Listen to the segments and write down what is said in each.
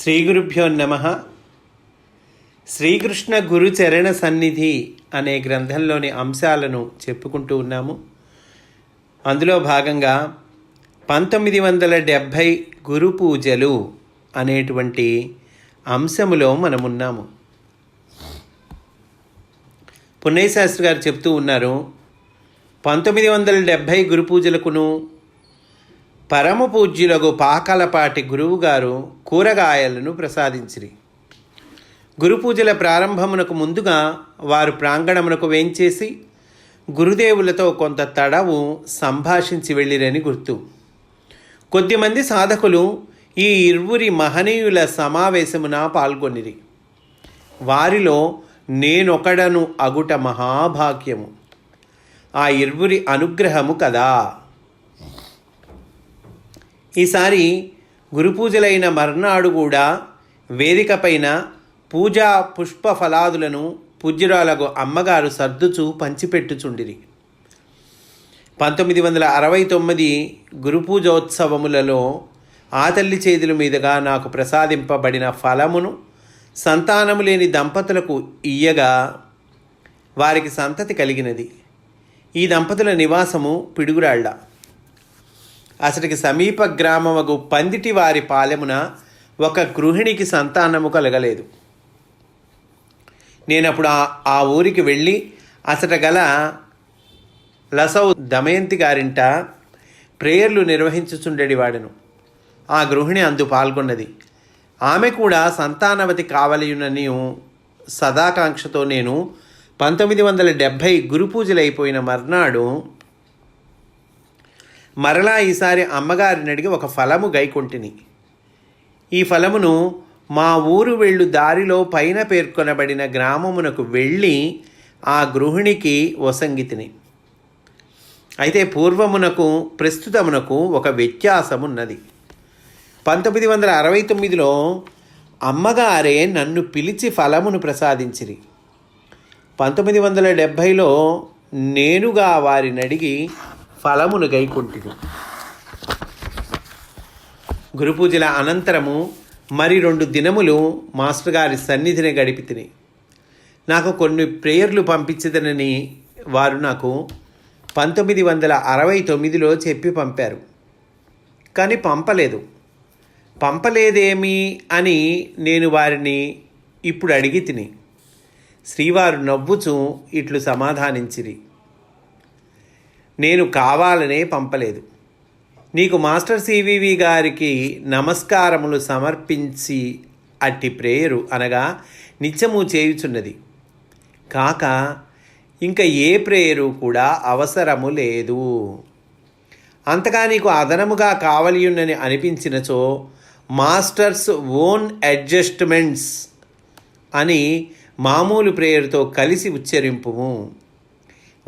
శ్రీ గురుభ్యో నమ. శ్రీకృష్ణ గురు చరణ సన్నిధి అనే గ్రంథంలోని అంశాలను చెప్పుకుంటూ ఉన్నాము. అందులో భాగంగా పంతొమ్మిది వందల డెబ్భై గురు పూజలు అనేటువంటి అంశములో మనమున్నాము. పున్నయ్య గారు చెప్తూ ఉన్నారు పంతొమ్మిది వందల డెబ్భై గురు పూజలకును పరమ పూజ్యులకు పాకలపాటి గురువుగారు కూరగాయలను ప్రసాదించిరి. గురు పూజల ప్రారంభమునకు ముందుగా వారు ప్రాంగణమునకు వేంచేసి గురుదేవులతో కొంత తడవు సంభాషించి వెళ్ళిరని గుర్తు. కొద్దిమంది సాధకులు ఈ ఇరువురి మహనీయుల సమావేశమున పాల్గొనిరి. వారిలో నేనొకడను అగుట మహాభాగ్యము. ఆ ఇరువురి అనుగ్రహము కదా. ఈసారి గురు పూజలైన మర్నాడు కూడా వేదికపైన పూజా పుష్ప ఫలాదులను పూజ్యురాలకు అమ్మగారు సర్దుచు పంచిపెట్టుచుండిరి. పంతొమ్మిది వందల అరవై తొమ్మిది గురుపూజోత్సవములలో ఆతల్లి ఆ తల్లి చేతుల మీదుగా నాకు ప్రసాదింపబడిన ఫలమును సంతానము లేని దంపతులకు ఇయ్యగా వారికి సంతతి కలిగినది. ఈ దంపతుల నివాసము పిడుగురాళ్ళ అతడికి సమీప గ్రామముగు పందిటి వారి పాలెమున ఒక గృహిణికి సంతానము కలగలేదు. నేనప్పుడు ఆ ఆ ఊరికి వెళ్ళి అసట గల లసౌ దమయంతి గారింట ప్రేయర్లు నిర్వహించుచుండేవాడను ఆ గృహిణి అందు పాల్గొన్నది. ఆమె కూడా సంతానవతి కావలయునని సదాకాంక్షతో నేను పంతొమ్మిది వందల డెబ్భై గురు పూజలైపోయిన మర్నాడు మరలా ఈసారి అమ్మగారిని అడిగి ఒక ఫలము గైకొంటిని. ఈ ఫలమును మా ఊరు వెళ్ళు దారిలో పైన పేర్కొనబడిన గ్రామమునకు వెళ్ళి ఆ గృహిణికి వసంగితిని. అయితే పూర్వమునకు ప్రస్తుతమునకు ఒక వ్యత్యాసమున్నది. పంతొమ్మిది వందల అరవై తొమ్మిదిలో అమ్మగారే నన్ను పిలిచి ఫలమును ప్రసాదించిరి. పంతొమ్మిది వందల డెబ్భైలో నేనుగా వారిని అడిగి ఫలమును గైకుంటిని గురు పూజల అనంతరము మరి రెండు దినములు మాస్టర్ గారి సన్నిధిని గడిపితిని. నాకు కొన్ని ప్రేయర్లు పంపించదనని వారు నాకు పంతొమ్మిది వందల అరవై తొమ్మిదిలో చెప్పి పంపారు. కానీ పంపలేదు. పంపలేదేమి అని నేను వారిని ఇప్పుడు అడిగి తిని శ్రీవారు నవ్వుచూ ఇట్లు సమాధానించిరి. నేను కావాలనే పంపలేదు. నీకు మాస్టర్ సివివి గారికి నమస్కారములు సమర్పించి అట్టి ప్రేయరు అనగా నిత్యము చేయుచున్నది. కాక ఇంకా ఏ ప్రేయరు కూడా అవసరము లేదు. అంతగా నీకు అదనముగా కావలియున్నని అనిపించినచో మాస్టర్స్ ఓన్ అడ్జస్ట్మెంట్స్ అని మామూలు ప్రేయర్తో కలిసి ఉచ్చరింపు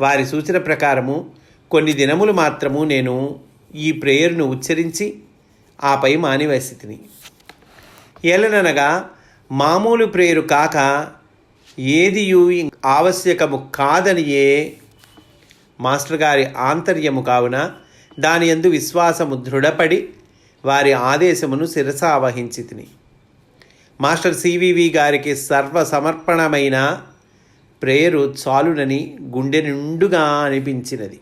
వారి సూచన ప్రకారము కొన్ని దినములు మాత్రము నేను ఈ ప్రేయర్ను ఉచ్చరించి ఆపై మానివేసి తిని ఏలననగా మామూలు ప్రేయరు కాక ఏది ఆవశ్యకము కాదనియే మాస్టర్ గారి ఆంతర్యము కావున దాని ఎందు విశ్వాసము దృఢపడి వారి ఆదేశమును శిరసావహించి తిని మాస్టర్ సివివి గారికి సర్వ సమర్పణమైన ప్రేయరు చాలునని గుండె నిండుగా అనిపించినది.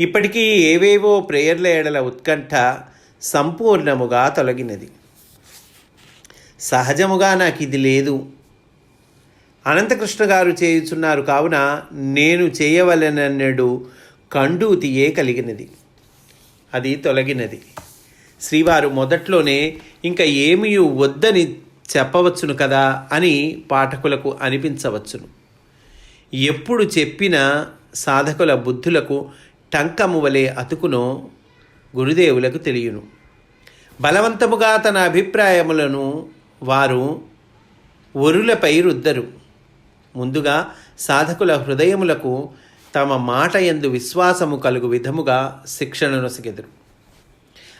ఇప్పటికీ ఏవేవో ప్రేయర్ల ఏడల ఉత్కంఠ సంపూర్ణముగా తొలగినది. సహజముగా నాకు ఇది లేదు. అనంతకృష్ణ గారు చేయుచున్నారు కావున నేను చేయవలనన్నడు కండూతియే కలిగినది? అది తొలగినది. శ్రీవారు మొదట్లోనే ఇంకా ఏమీ వద్దని చెప్పవచ్చును కదా అని పాఠకులకు అనిపించవచ్చును. ఎప్పుడు చెప్పిన సాధకుల బుద్ధులకు టంకము వలె అతుకునో గురుదేవులకు తెలియను. బలవంతముగా తన అభిప్రాయములను వారు ఒరులపై రుద్దరు. ముందుగా సాధకుల హృదయములకు తమ మాట ఎందు విశ్వాసము కలుగు విధముగా శిక్షణనొసగెదరు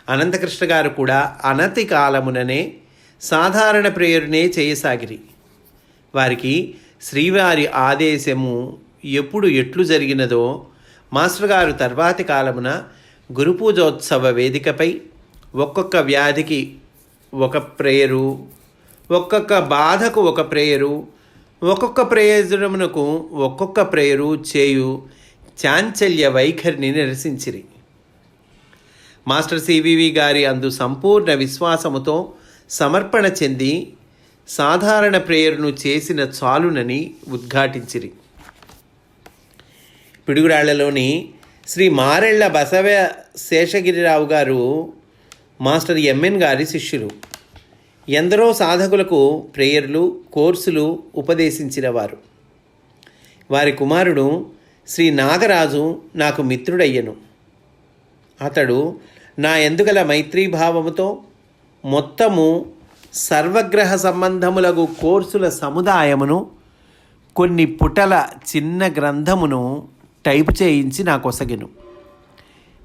అనంతకృష్ణ గారు కూడా అనతి కాలముననే సాధారణ ప్రేయరునే చేయసాగిరి. వారికి శ్రీవారి ఆదేశము ఎప్పుడు ఎట్లు జరిగినదో మాస్టర్ గారు తర్వాతి కాలమున గురుపూజోత్సవ వేదికపై ఒక్కొక్క వ్యాధికి ఒక ప్రేయరు ఒక్కొక్క బాధకు ఒక ప్రేయరు ఒక్కొక్క ప్రయోజనమునకు ఒక్కొక్క ప్రేయరు చేయు చాంచల్య వైఖరిని నిరసించిరి. మాస్టర్ సివివి గారి అందు సంపూర్ణ విశ్వాసముతో సమర్పణ చెంది సాధారణ ప్రేయరును చేసిన చాలునని ఉద్ఘాటించిరి. పిడుగురాళ్ళలోని శ్రీ మారెళ్ళ బసవ శేషగిరిరావు గారు మాస్టర్ ఎంఎన్ గారి శిష్యులు. ఎందరో సాధకులకు ప్రేయర్లు కోర్సులు ఉపదేశించిన వారు వారి కుమారుడు శ్రీ నాగరాజు నాకు మిత్రుడయ్యను. అతడు నా ఎందుగల మైత్రీభావముతో మొత్తము సర్వగ్రహ సంబంధములకు కోర్సుల సముదాయమును కొన్ని పుటల చిన్న గ్రంథమును టైపు చేయించి నాకొసగెను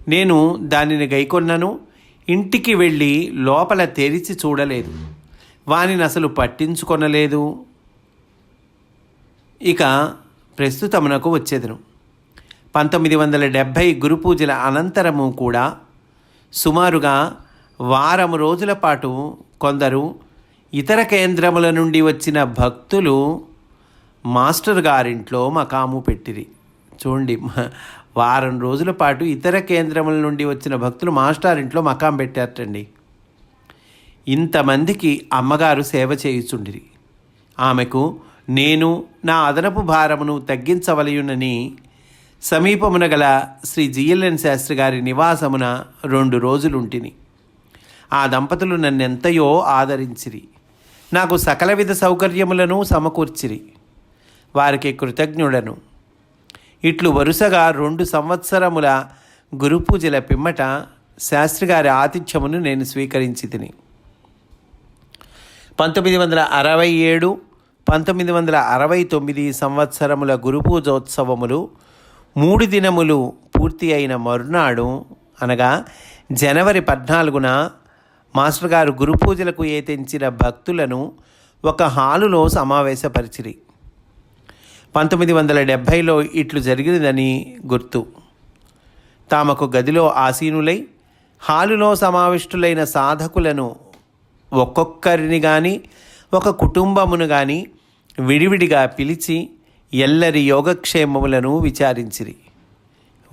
నేను దానిని గైకొన్నను ఇంటికి వెళ్ళి లోపల తెరిచి చూడలేదు. వానిని అసలు పట్టించుకొనలేదు. ఇక ప్రస్తుతమునకు వచ్చేదను. పంతొమ్మిది వందల డెబ్భై గురు పూజల అనంతరము కూడా సుమారుగా వారం రోజుల పాటు కొందరు ఇతర కేంద్రముల నుండి వచ్చిన భక్తులు మాస్టర్ గారింట్లో మకాము పెట్టిరి. చూడండి వారం రోజుల పాటు ఇతర కేంద్రముల నుండి వచ్చిన భక్తులు మాస్టార్ ఇంట్లో మకాం పెట్టారటండి. ఇంతమందికి అమ్మగారు సేవ చేయుచుండిరి. ఆమెకు నేను నా అదనపు భారమును తగ్గించవలయునని సమీపమున గల శ్రీ జిఎల్ఎన్ శాస్త్రి గారి నివాసమున రెండు రోజులుంటిని. ఆ దంపతులు నన్నెంతయో ఆదరించిరి. నాకు సకల విధ సౌకర్యములను సమకూర్చిరి. వారికి కృతజ్ఞుడను. ఇట్లు వరుసగా రెండు సంవత్సరముల గురుపూజల పిమ్మట శాస్త్రి గారి ఆతిథ్యమును నేను స్వీకరించి తిని. పంతొమ్మిది వందల అరవై ఏడు పంతొమ్మిది వందల అరవై తొమ్మిది సంవత్సరముల గురుపూజోత్సవములు మూడు దినములు పూర్తి అయిన మరునాడు అనగా జనవరి పద్నాలుగున మాస్టర్ గారు గురుపూజలకు ఏతెంచిన భక్తులను ఒక హాలులో సమావేశపరిచిరి. పంతొమ్మిది వందల డెబ్భైలో ఇట్లు జరిగినదని గుర్తు. తామకు గదిలో ఆసీనులై హాలులో సమావిష్టులైన సాధకులను ఒక్కొక్కరిని కానీ ఒక కుటుంబమును కానీ విడివిడిగా పిలిచి ఎల్లరి యోగక్షేమములను విచారించిరి.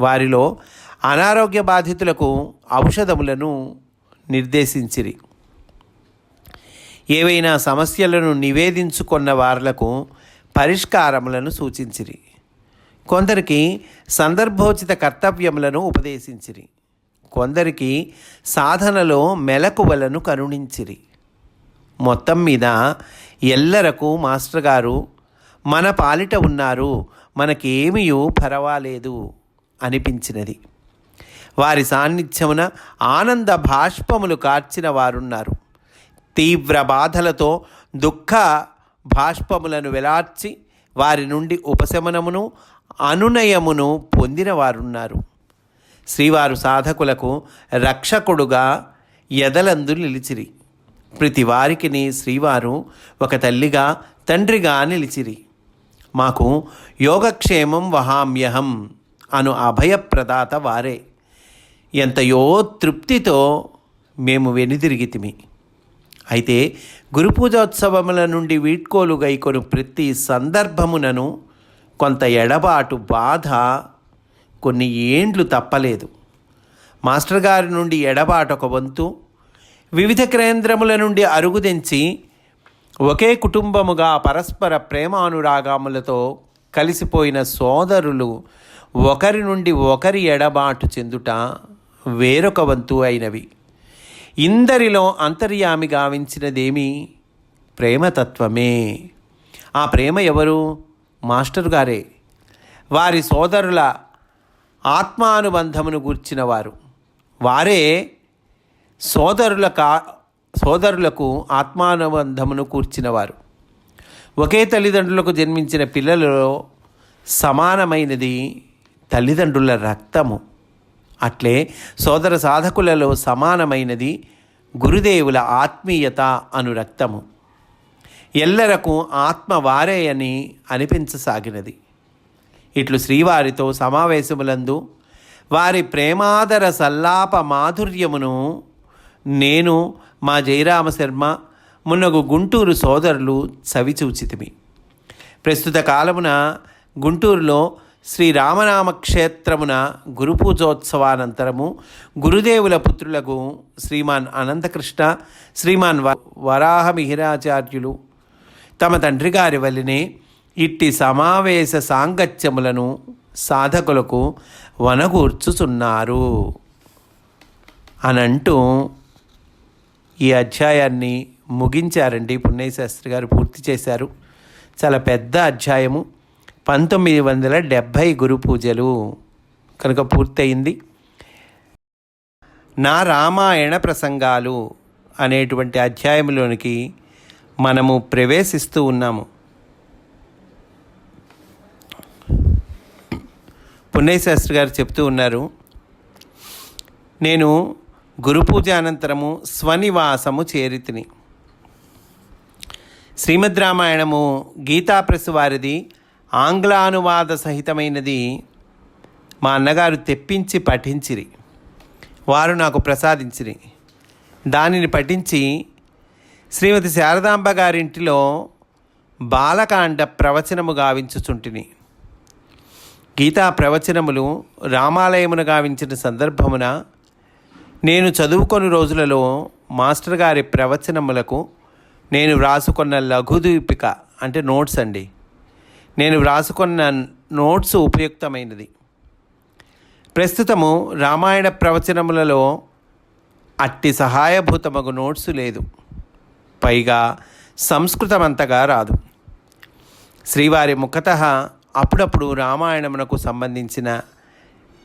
వారిలో అనారోగ్య బాధితులకు ఔషధములను నిర్దేశించిరి. ఏవైనా సమస్యలను నివేదించుకున్న వార్లకు పరిష్కారములను సూచించిరి. కొందరికి సందర్భోచిత కర్తవ్యములను ఉపదేశించిరి. కొందరికి సాధనలో మెలకువలను కరుణించిరి. మొత్తం మీద ఎల్లరకు మాస్టర్ గారు మన పాలిట ఉన్నారు మనకేమీ పర్వాలేదు అనిపించినది. వారి సాన్నిధ్యమున ఆనంద భాష్పములు కార్చిన వారున్నారు. తీవ్ర బాధలతో దుఃఖ భాష్పములను వెలార్చి వారి నుండి ఉపశమనమును అనునయమును పొందిన వారున్నారు. శ్రీవారు సాధకులకు రక్షకుడుగా ఎదలందు నిలిచిరి. ప్రతి వారికిని శ్రీవారు ఒక తల్లిగా తండ్రిగా నిలిచిరి. మాకు యోగక్షేమం వహామ్యహం అను అభయప్రదాత వారే. ఎంతయో తృప్తితో మేము వెనుదిరిగితిమి. అయితే గురుపూజోత్సవముల నుండి వీడ్కోలు గైకొను ప్రతి సందర్భమునను కొంత ఎడబాటు బాధ కొన్ని ఏండ్లు తప్పలేదు. మాస్టర్ గారి నుండి ఎడబాటు ఒక వంతు వివిధ కేంద్రముల నుండి అరుగుదించి ఒకే కుటుంబముగా పరస్పర ప్రేమానురాగములతో కలిసిపోయిన సోదరులు ఒకరి నుండి ఒకరి ఎడబాటు చెందుట వేరొక వంతు అయినవి. ఇందరిలో అంతర్యామి గావించినదేమి ప్రేమతత్వమే. ఆ ప్రేమ ఎవరు? మాస్టర్ గారే. వారి సోదరుల ఆత్మానుబంధమును గూర్చిన వారు. వారే సోదరుల కా సోదరులకు ఆత్మానుబంధమును కూర్చినవారు ఒకే తల్లిదండ్రులకు జన్మించిన పిల్లలలో సమానమైనది తల్లిదండ్రుల రక్తము. అట్లే సోదర సాధకులలో సమానమైనది గురుదేవుల ఆత్మీయత అను రక్తము. ఎల్లరకు ఆత్మ వారే అని అనిపించసాగినది. ఇట్లు శ్రీవారితో సమావేశములందు వారి ప్రేమాదర సల్లాప మాధుర్యమును నేను మా జయరామ శర్మ మున్నగు గుంటూరు సోదరులు చవిచూచితిమి. ప్రస్తుత కాలమున గుంటూరులో శ్రీ రామనామ క్షేత్రమున గురుదేవుల పుత్రులకు శ్రీమాన్ అనంతకృష్ణ శ్రీమాన్ వ వరాహ మిహిరాచార్యులు తమ తండ్రి గారి వల్లనే ఇట్టి సమావేశ సాంగత్యములను సాధకులకు వనగూర్చుచున్నారు. అనంటూ ఈ అధ్యాయాన్ని ముగించారండి పుణ్యశాస్త్రి గారు పూర్తి చేశారు. చాలా పెద్ద అధ్యాయము. పంతొమ్మిది వందల డెబ్భై గురు పూజలు కనుక పూర్తయింది. నా రామాయణ ప్రసంగాలు అనేటువంటి అధ్యాయంలోనికి మనము ప్రవేశిస్తూ ఉన్నాము. పున్నయ్య శాస్త్రి గారు చెప్తూ ఉన్నారు నేను గురు పూజ అనంతరము స్వనివాసము చేరితిని. శ్రీమద్ రామాయణము గీతాప్రసు వారిది ఆంగ్లానువాద సహితమైనది మా అన్నగారు తెప్పించి పఠించిరి. వారు నాకు ప్రసాదించిరి. దానిని పఠించి శ్రీమతి శారదాంబ గారింటిలో బాలకాండ ప్రవచనము గావించుచుంటిని. గీతా ప్రవచనములు రామాలయమును గావించిన సందర్భమున నేను చదువుకొని రోజులలో మాస్టర్ గారి ప్రవచనములకు నేను వ్రాసుకున్న లఘుదీపిక అంటే నోట్స్ అండి. నేను వ్రాసుకున్న నోట్స్ ఉపయుక్తమైనది. ప్రస్తుతము రామాయణ ప్రవచనములలో అట్టి సహాయభూతమగు నోట్స్ లేదు. పైగా సంస్కృతమంతగా రాదు. శ్రీవారి ముఖత అప్పుడప్పుడు రామాయణమునకు సంబంధించిన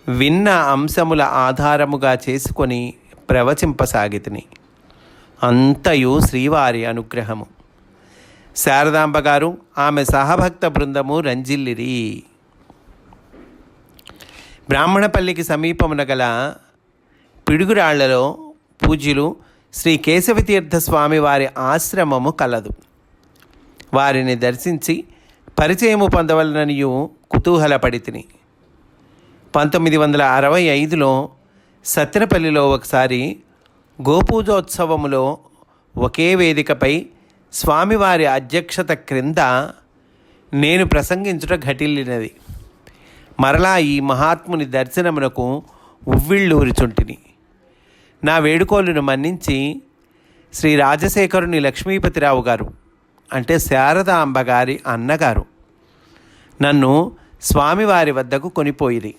విన్న అంశముల ఆధారముగా చేసుకొని ప్రవచింపసాగితిని. అంతయు శ్రీవారి అనుగ్రహము. శారదాంబ గారు ఆమె సహభక్త బృందము రంజిల్లిరి. బ్రాహ్మణపల్లికి సమీపమున గల పిడుగురాళ్ళలో పూజ్యులు శ్రీ కేశవతీర్థ స్వామి వారి ఆశ్రమము కలదు. వారిని దర్శించి పరిచయము పొందవలననియు కుతూహలపడి తిని పంతొమ్మిది వందల అరవై ఐదులో సత్తెనపల్లిలో ఒకసారి గోపూజోత్సవములో ఒకే వేదికపై స్వామివారి అధ్యక్షత క్రింద నేను ప్రసంగించుట ఘటిల్లినది. మరలా ఈ మహాత్ముని దర్శనమునకు ఉవ్విళ్ళూరిచుంటిని. నా వేడుకోలును మన్నించి శ్రీ రాజశేఖరుని లక్ష్మీపతిరావు గారు అంటే శారదాంబ గారి అన్నగారు నన్ను స్వామివారి వద్దకు కొనిపోయిరి.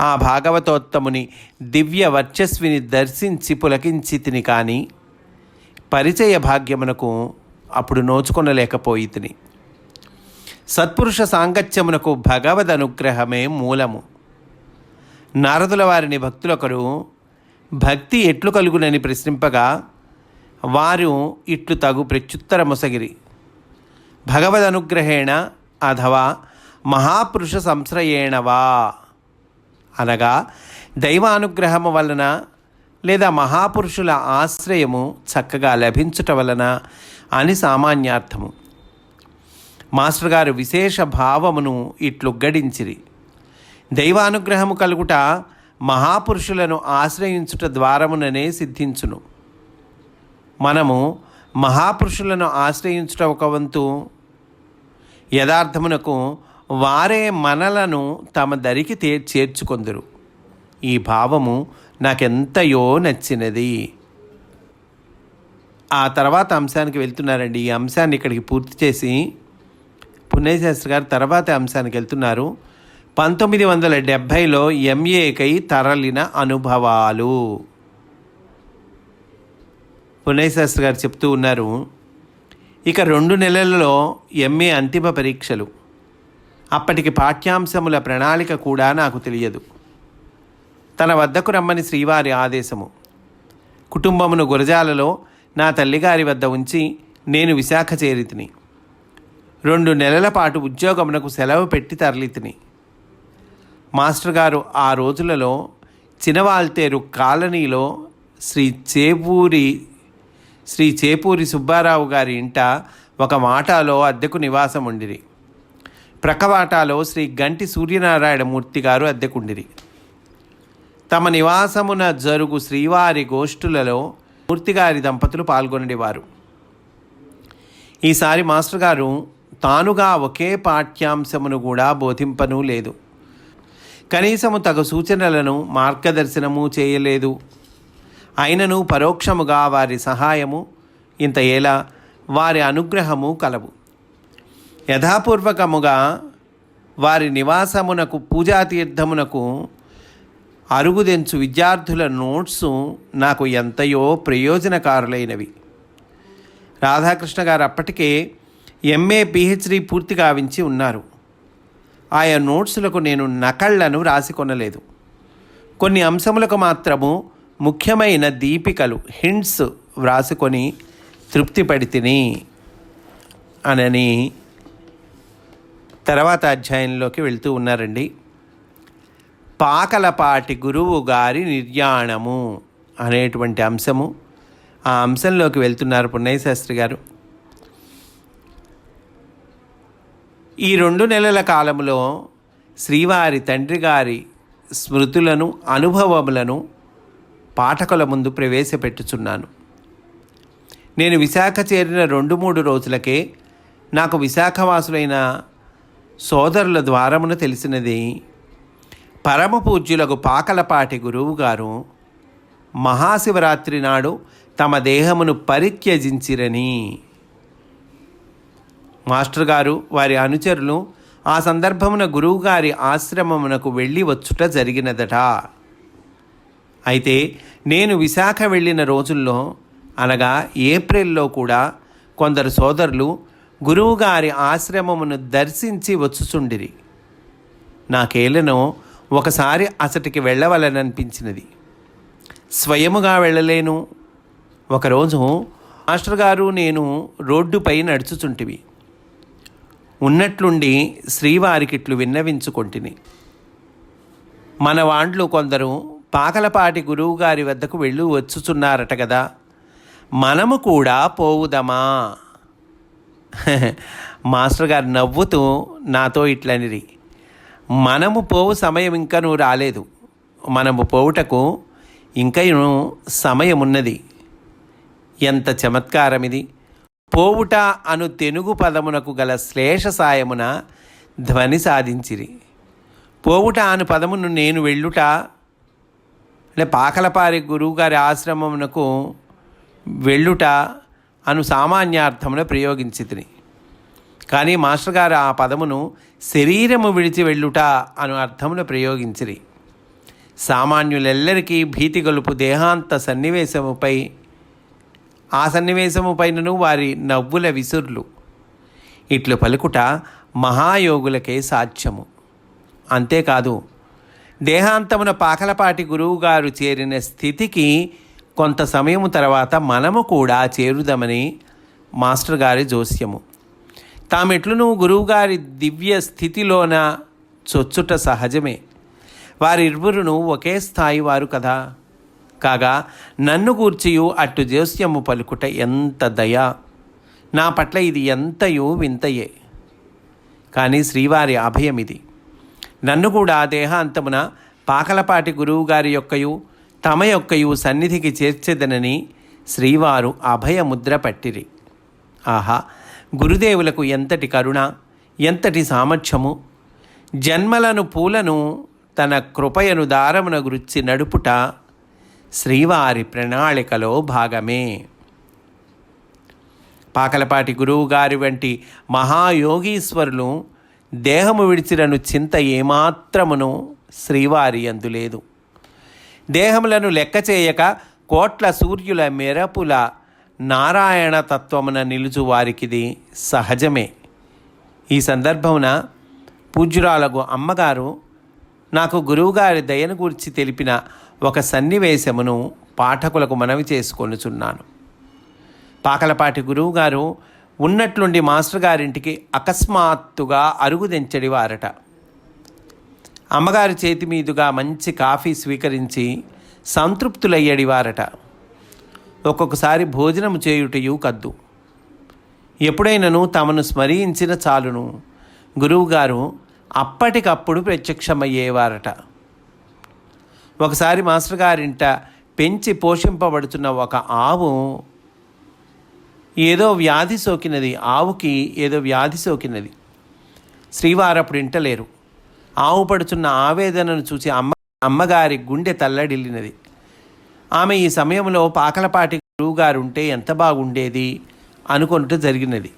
ఆ భాగవతోత్తముని దివ్య వర్చస్విని దర్శించి పులకించి తిని కానీ పరిచయ భాగ్యమునకు అప్పుడు నోచుకొనలేకపోయి తిని సత్పురుష సాంగత్యమునకు భగవద్ అనుగ్రహమే మూలము. నారదుల వారిని భక్తులొకరు భక్తి ఎట్లు కలుగునని ప్రశ్నింపగా వారు ఇట్లు తగు ప్రత్యుత్తరమొసగిరి. భగవద్ అనుగ్రహేణ అథవా మహాపురుష సంశ్రయేణవా అనగా దైవానుగ్రహము వలన లేదా మహాపురుషుల ఆశ్రయము చక్కగా లభించుట వలన అని సామాన్యార్థము. మాస్టర్ గారు విశేష భావమును ఇట్లు గడించిరి. దైవానుగ్రహము కలుగుట మహాపురుషులను ఆశ్రయించుట ద్వారముననే సిద్ధించును. మనము మహాపురుషులను ఆశ్రయించుట ఒక వంతు యథార్థమునకు వారే మనలను తమ దరికి తే చేర్చుకొందురు. ఈ భావము నాకెంతయో నచ్చినది. ఆ తర్వాత అంశానికి వెళ్తున్నారండి. ఈ అంశాన్ని ఇక్కడికి పూర్తి చేసి పుణ్యశాస్త్రి గారు తర్వాత అంశానికి వెళ్తున్నారు. పంతొమ్మిది వందల డెబ్భైలో ఎంఏకై తరలిన అనుభవాలు. పుణ్యశాస్త్రి గారు చెప్తూ ఉన్నారు. ఇక రెండు నెలలలో ఎంఏ అంతిమ పరీక్షలు. అప్పటికి పాఠ్యాంశముల ప్రణాళిక కూడా నాకు తెలియదు. తన వద్దకు రమ్మని శ్రీవారి ఆదేశము. కుటుంబమును గురజాలలో నా తల్లిగారి వద్ద ఉంచి నేను విశాఖ చేరితిని. రెండు నెలల పాటు ఉద్యోగమునకు సెలవు పెట్టి తరలితిని. మాస్టర్ గారు ఆ రోజులలో చినవాల్తేరు కాలనీలో శ్రీ చేపూరి శ్రీ చేపూరి సుబ్బారావు గారి ఇంట ఒక మాటాలో అద్దెకు నివాసం ఉండిరి ప్రక్కవాటాలో శ్రీ గంటి సూర్యనారాయణ మూర్తి గారు అద్దెకుండిరి. తమ నివాసమున జరుగు శ్రీవారి గోష్ఠులలో మూర్తిగారి దంపతులు పాల్గొనేవారు ఈసారి మాస్టర్ గారు తానుగా ఒకే పాఠ్యాంశమును కూడా బోధింపను లేదు. కనీసము తగు సూచనలను మార్గదర్శనము చేయలేదు. అయినను పరోక్షముగా వారి సహాయము ఇంత ఏలా వారి అనుగ్రహము కలవు. యథాపూర్వకముగా వారి నివాసమునకు పూజాతీర్థమునకు అరుగుదెంచు విద్యార్థుల నోట్స్ నాకు ఎంతయో ప్రయోజనకారులైనవి. రాధాకృష్ణ గారు అప్పటికే ఎంఏ పిహెచ్డి పూర్తి గావించి ఉన్నారు. ఆయా నోట్సులకు నేను నకళ్ళను రాసికొనలేదు కొన్ని అంశములకు మాత్రము ముఖ్యమైన దీపికలు హింట్స్ వ్రాసుకొని తృప్తి తిని అనని తర్వాత అధ్యాయంలోకి వెళ్తూ ఉన్నారండి. పాకలపాటి గురువు గారి నిర్యాణము అనేటువంటి అంశము ఆ అంశంలోకి వెళ్తున్నారు పున్నయ్య శాస్త్రి గారు. ఈ రెండు నెలల కాలంలో శ్రీవారి తండ్రి గారి స్మృతులను అనుభవములను పాఠకుల ముందు ప్రవేశపెట్టుచున్నాను. నేను విశాఖ చేరిన రెండు మూడు రోజులకే నాకు విశాఖవాసులైన సోదరుల ద్వారమున తెలిసినది పరమ పూజ్యులకు పాకలపాటి గురువుగారు మహాశివరాత్రి నాడు తమ దేహమును పరిత్యజించిరని. మాస్టర్ గారు వారి అనుచరులు ఆ సందర్భమున గురువుగారి ఆశ్రమమునకు వెళ్ళి వచ్చుట జరిగినదట. అయితే నేను విశాఖ వెళ్ళిన రోజుల్లో అనగా ఏప్రిల్లో కూడా కొందరు సోదరులు గురువుగారి ఆశ్రమమును దర్శించి వచ్చుచుండిరి. నాకేలనో ఒకసారి అసటికి వెళ్ళవలననిపించినది. స్వయముగా వెళ్ళలేను. ఒకరోజు మాస్టర్ గారు నేను రోడ్డుపై నడుచుచుంటివి ఉన్నట్లుండి శ్రీవారికిట్లు విన్నవించుకొంటిని. మన వాండ్లు కొందరు పాకలపాటి గురువుగారి వద్దకు వెళ్ళి వచ్చుచున్నారట కదా మనము కూడా పోవుదమా? మాస్టర్ గారు నవ్వుతూ నాతో ఇట్లనిరి. మనము పోవు సమయం ఇంకా నువ్వు రాలేదు. మనము పోవుటకు ఇంకను సమయమున్నది. ఎంత చమత్కారం ఇది పోవుట అను తెనుగు పదమునకు గల శ్లేష సాయమున ధ్వని సాధించిరి. పోవుట అను పదమును నేను వెళ్ళుట అంటే పాకలపారి గురువుగారి ఆశ్రమమునకు వెళ్ళుట అను సామాన్యార్థమున ప్రయోగించితిని. కానీ మాస్టర్ గారు ఆ పదమును శరీరము విడిచి వెళ్ళుట అను అర్థమును ప్రయోగించిరి. సామాన్యులెల్లరికీ భీతి గొలుపు దేహాంత సన్నివేశముపై ఆ సన్నివేశము పైనను వారి నవ్వుల విసుర్లు. ఇట్లు పలుకుట మహాయోగులకే సాధ్యము. అంతేకాదు దేహాంతమున పాకలపాటి గురువుగారు చేరిన స్థితికి కొంత సమయము తర్వాత మనము కూడా చేరుదామని మాస్టర్ గారి జోస్యము. తామెట్లును గురువుగారి దివ్య స్థితిలోన చొచ్చుట సహజమే. వారిరువురును ఒకే స్థాయి వారు కదా. కాగా నన్ను గూర్చియు అట్టు జోస్యము పలుకుట ఎంత దయా. నా పట్ల ఇది ఎంతయో వింతయే. కానీ శ్రీవారి అభయమిది. నన్ను కూడా దేహాంతమున పాకలపాటి గురువుగారి యొక్కయు తమ యొక్కయు సన్నిధికి చేర్చెదనని శ్రీవారు అభయముద్ర పట్టిరి. ఆహా గురుదేవులకు ఎంతటి కరుణ ఎంతటి సామర్థ్యము జన్మలను పూలను తన కృపయను దారమున గుర్చి నడుపుట శ్రీవారి ప్రణాళికలో భాగమే. పాకలపాటి గురువుగారి వంటి మహాయోగీశ్వరులు దేహము విడిచిరను చింత ఏమాత్రమును శ్రీవారి అందులేదు దేహములను లెక్క చేయక కోట్ల సూర్యుల మెరపుల నారాయణ తత్వమున నిలుచు వారికిది సహజమే. ఈ సందర్భమున పూజ్యురాలకు అమ్మగారు నాకు గురువుగారి దయను గురించి తెలిపిన ఒక సన్నివేశమును పాఠకులకు మనవి చేసుకొనుచున్నాను. పాకలపాటి గురువుగారు ఉన్నట్లుండి మాస్టర్ గారింటికి అకస్మాత్తుగా అరుగుదెంచడి వారట. అమ్మగారి చేతి మీదుగా మంచి కాఫీ స్వీకరించి సంతృప్తులయ్యడివారట ఒక్కొక్కసారి భోజనము చేయుటయు కద్దు. ఎప్పుడైనను తమను స్మరించిన చాలును. గురువుగారు అప్పటికప్పుడు ప్రత్యక్షమయ్యేవారట. ఒకసారి మాస్టర్ గారింట పెంచి పోషింపబడుతున్న ఒక ఆవు ఏదో వ్యాధి సోకినది. ఆవుకి ఏదో వ్యాధి సోకినది. శ్రీవారు అప్పుడు ఇంటలేరు ఆవు పడుతున్న ఆవేదనను చూసి అమ్మ అమ్మగారి గుండె తల్లడిల్లినది. ఆమె ఈ సమయంలో పాకలపాటి గురువుగారుంటే ఎంత బాగుండేది అనుకొనుట జరిగినది.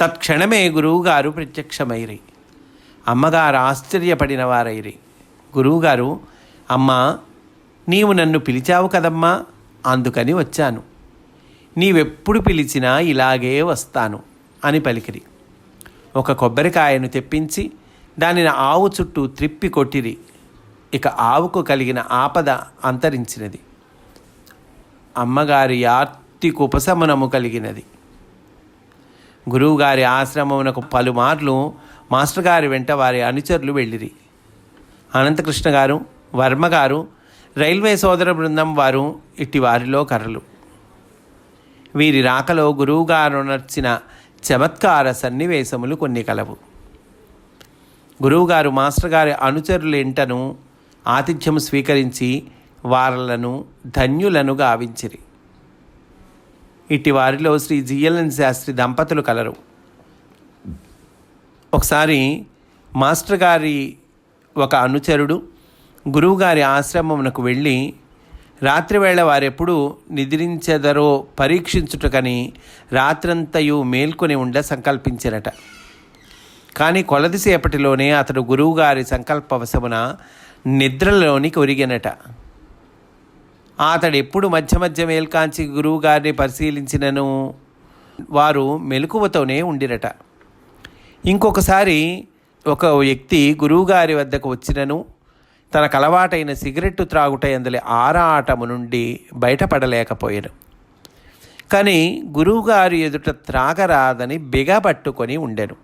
తత్క్షణమే గురువుగారు ప్రత్యక్షమైరి. అమ్మగారు ఆశ్చర్యపడిన వారైరి గురువుగారు అమ్మా నీవు నన్ను పిలిచావు కదమ్మా అందుకని వచ్చాను. నీవెప్పుడు పిలిచినా ఇలాగే వస్తాను అని పలికిరి. ఒక కొబ్బరికాయను తెప్పించి దానిని ఆవు చుట్టూ త్రిప్పి కొట్టిరి. ఇక ఆవుకు కలిగిన ఆపద అంతరించినది. అమ్మగారి యార్తి ఉపశమనము కలిగినది. గురువుగారి ఆశ్రమమునకు పలుమార్లు మాస్టర్ గారి వెంట వారి అనుచరులు వెళ్ళిరి. అనంతకృష్ణ గారు వర్మగారు రైల్వే సోదర బృందం వారు ఇట్టి వారిలో కర్రలు. వీరి రాకలో గురువుగారు నడిచిన చమత్కార సన్నివేశములు కొన్ని కలవు. గురువుగారు మాస్టర్ గారి అనుచరుల ఇంటను ఆతిథ్యము స్వీకరించి వారలను ధన్యులను గావించిరి. ఇట్టి వారిలో శ్రీ జిఎల్ఎన్ శాస్త్రి దంపతులు కలరు. ఒకసారి మాస్టర్ గారి ఒక అనుచరుడు గురువుగారి ఆశ్రమమునకు వెళ్ళి రాత్రివేళ వారెప్పుడు నిద్రించెదరో పరీక్షించుటకని రాత్రంతయు మేల్కొని ఉండ సంకల్పించినట కానీ కొలదిసేపటిలోనే అతడు గురువుగారి సంకల్పవశమున నిద్రలోనికి ఒరిగినట. అతడు ఎప్పుడు మధ్య మధ్య మేల్కాంచి గురువుగారిని పరిశీలించినను. వారు మెలకువతోనే ఉండిరట. ఇంకొకసారి ఒక వ్యక్తి గురువుగారి వద్దకు వచ్చినను. తనకు అలవాటైన సిగరెట్టు త్రాగుట ఎందలి ఆరాటము నుండి బయటపడలేకపోయాను కానీ గురువుగారి ఎదుట త్రాగరాదని బిగబట్టుకొని ఉండెను.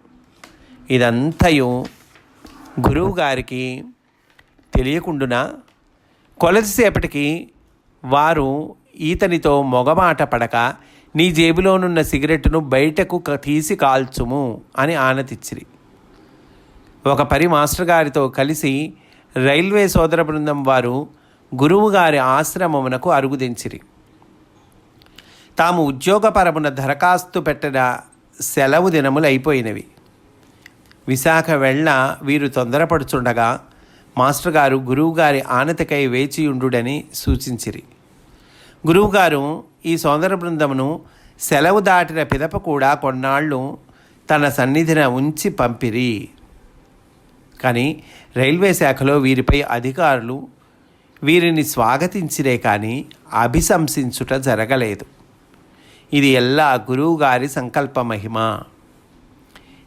ఇదంతయు గురువుగారికి తెలియకుండునా? కొలసిసేపటికి వారు ఈతనితో మొగమాట పడక నీ జేబులోనున్న సిగరెట్ను బయటకు తీసి కాల్చుము అని ఆనతిచ్చిరి. ఒక పరి మాస్టర్ గారితో కలిసి రైల్వే సోదర బృందం వారు గురువుగారి ఆశ్రమమునకు అరుగుదించిరి. తాము ఉద్యోగపరమున దరఖాస్తు పెట్టిన సెలవు దినములు అయిపోయినవి విశాఖ వెళ్ళ వీరు తొందరపడుచుండగా మాస్టర్ గారు గురువుగారి ఆనతికై వేచియుండుడని సూచించిరి. గురువుగారు ఈ సోదర బృందమును సెలవు దాటిన పిదప కూడా కొన్నాళ్ళు తన సన్నిధిన ఉంచి పంపిరి. కానీ రైల్వే శాఖలో వీరిపై అధికారులు వీరిని స్వాగతించిరే కానీ అభిశంసించుట జరగలేదు. ఇది ఎల్లా గురువుగారి సంకల్ప మహిమ.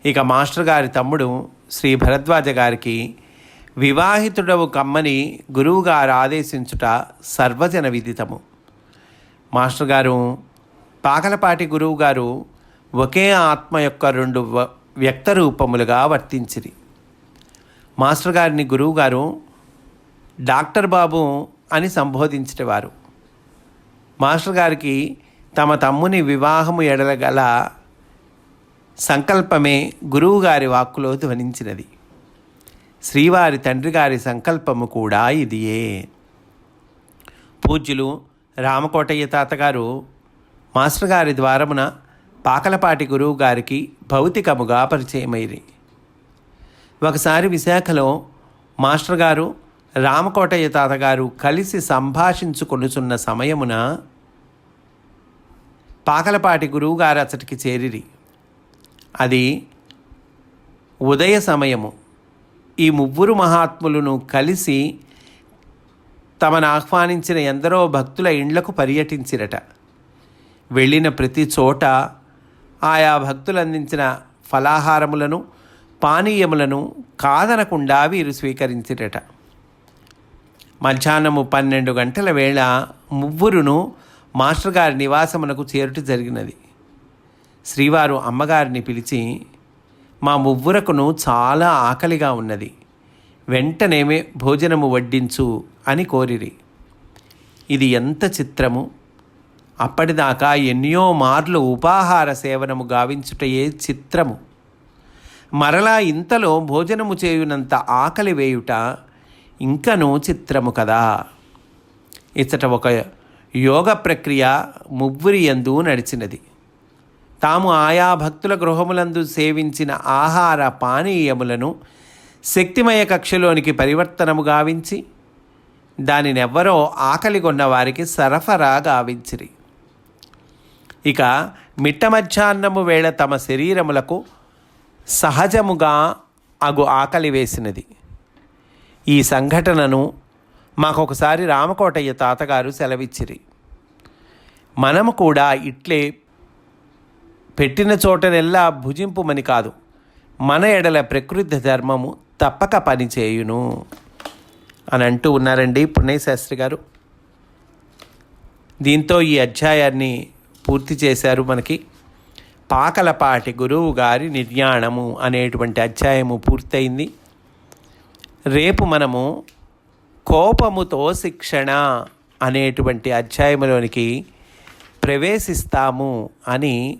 ఇక మాస్టర్ గారి తమ్ముడు శ్రీ భరద్వాజ గారికి వివాహితుడవు కమ్మని గురువుగారు ఆదేశించుట సర్వజన విదితము. మాస్టర్ గారు పాకలపాటి గురువు గారు ఒకే ఆత్మ యొక్క రెండు వ్యక్త రూపములుగా వర్తించిరి. మాస్టర్ గారిని గురువుగారు డాక్టర్ బాబు అని సంబోధించేవారు మాస్టర్ గారికి తమ తమ్ముని వివాహము ఎడలగల సంకల్పమే గురువుగారి వాక్కులో ధ్వనించినది. శ్రీవారి తండ్రి గారి సంకల్పము కూడా ఇదియే. పూజ్యులు రామకోటయ్య తాతగారు మాస్టర్ గారి ద్వారమున పాకలపాటి గురువు గారికి భౌతికముగా పరిచయమైరి. ఒకసారి విశాఖలో మాస్టర్ గారు రామకోటయ్య తాతగారు కలిసి సంభాషించుకొనుచున్న సమయమున పాకలపాటి గురువుగారు అతడికి చేరిరి. అది ఉదయ సమయము. ఈ ముగ్గురు మహాత్ములను కలిసి తమను ఆహ్వానించిన ఎందరో భక్తుల ఇండ్లకు పర్యటించిరట. వెళ్ళిన ప్రతి చోట ఆయా భక్తులు అందించిన ఫలాహారములను పానీయములను కాదనకుండా వీరు స్వీకరించిరట. మధ్యాహ్నము పన్నెండు గంటల వేళ ముగ్గురును మాస్టర్ గారి నివాసమునకు చేరుట జరిగినది. శ్రీవారు అమ్మగారిని పిలిచి మా మువ్వురకును చాలా ఆకలిగా ఉన్నది. వెంటనేమే భోజనము వడ్డించు అని కోరిరి. ఇది ఎంత చిత్రము? అప్పటిదాకా ఎన్నో మార్లు ఉపాహార సేవనము గావించుటయే చిత్రము. మరలా ఇంతలో భోజనము చేయునంత ఆకలి వేయుట ఇంకను చిత్రము కదా. ఇచ్చట ఒక యోగ ప్రక్రియ మువ్వురి యందు నడిచినది. తాము ఆయా భక్తుల గృహములందు సేవించిన ఆహార పానీయములను శక్తిమయ కక్షలోనికి పరివర్తనము గావించి దానినెవ్వరో ఆకలిగొన్న వారికి సరఫరా గావించిరి. ఇక మిట్ట మధ్యాహ్నము వేళ తమ శరీరములకు సహజముగా అగు ఆకలి వేసినది. ఈ సంఘటనను మాకొకసారి రామకోటయ్య తాతగారు సెలవిచ్చిరి. మనము కూడా ఇట్లే పెట్టిన చోటనెల్లా భుజింపుమని కాదు మన ఎడల ప్రకృతి ధర్మము తప్పక పనిచేయును. అని అంటూ ఉన్నారండి పుణ్యశాస్త్రి గారు. దీంతో ఈ అధ్యాయాన్ని పూర్తి చేశారు మనకి. పాకలపాటి గురువు గారి నిర్యాణము అనేటువంటి అధ్యాయము పూర్తయింది. రేపు మనము కోపముతో శిక్షణ అనేటువంటి అధ్యాయంలోనికి ప్రవేశిస్తాము అని